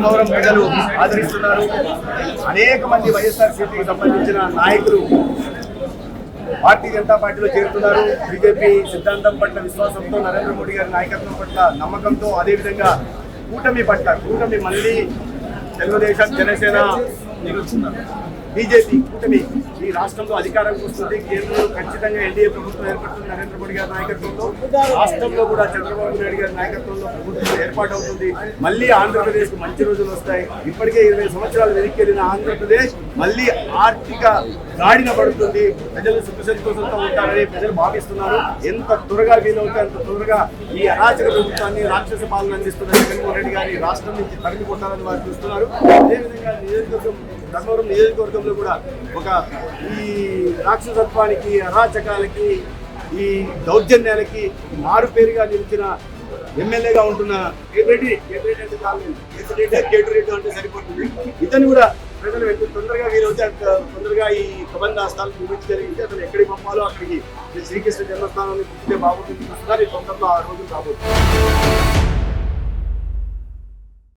ధర్మవరం ప్రజలు ఆదరిస్తున్నారు. అనేక మంది వైఎస్ఆర్సీపీకి సంబంధించిన నాయకులు భారతీయ జనతా పార్టీలో చేరుతున్నారు. బీజేపీ సిద్ధాంతం పట్ల విశ్వాసంతో నరేంద్ర మోడీ గారి నాయకత్వం పట్ల నమ్మకంతో అదేవిధంగా కూటమి పట్ల కూటమి మళ్ళీ తెలుగుదేశం జనసేన బీజేపీ కూటమి ఈ రాష్ట్రంలో అధికారంకి వస్తుంది. కేంద్రంలో ఖచ్చితంగా ఎన్డీఏ ప్రభుత్వం ఏర్పడుతుంది. నరేంద్ర మోడీ గారి నాయకత్వంలో. రాష్ట్రంలో కూడా చంద్రబాబు నాయుడు గారి నాయకత్వంలో ప్రభుత్వం ఏర్పాటు అవుతుంది మళ్ళీ ఆంధ్రప్రదేశ్ మంచి రోజులు వస్తాయి. ఇప్పటికే ఇరవై సంవత్సరాలు వెనక్కి వెళ్ళిన ఆంధ్రప్రదేశ్ మళ్ళీ ఆర్థిక గాడిన పడుతుంది. ప్రజలు సుఖ ఉంటారని ప్రజలు భావిస్తున్నారు. ఎంత త్వరగా వీలవుతే అంత త్వరగా ఈ అరాచక ప్రభుత్వాన్ని రాక్షస పాలన అందిస్తున్న జగన్మోహన్ రెడ్డి గారి రాష్ట్రం నుంచి తరిమి కొట్టాలని వారు చూస్తున్నారు. అదేవిధంగా నియోజకవర్గం ధర్మవరం నియోజకవర్గంలో కూడా ఒక ఈ రాక్షసత్వానికి అరాచకాలకి ఈ దౌర్జన్యాలకి మారు పేరుగా నిలిచిన ఎమ్మెల్యేగా ఉంటున్న కేతిరెడ్డి కేతిరెడ్డి అంటే చాలు. కేతిరెడ్డి అంటే సరిపోతుంది. ఇతను కూడా ప్రజలు ఎంత తొందరగా వీలవుతే అంత తొందరగా ఈ ప్రబంధ స్థానం చూపించగలిగితే అతను ఎక్కడికి పంపాలో అక్కడికి శ్రీకృష్ణ జన్మస్థానాన్ని పుట్టితే బాగుంటుంది. చూస్తున్నారు ఈ తొందరలో ఆ రోజు రాబోతుంది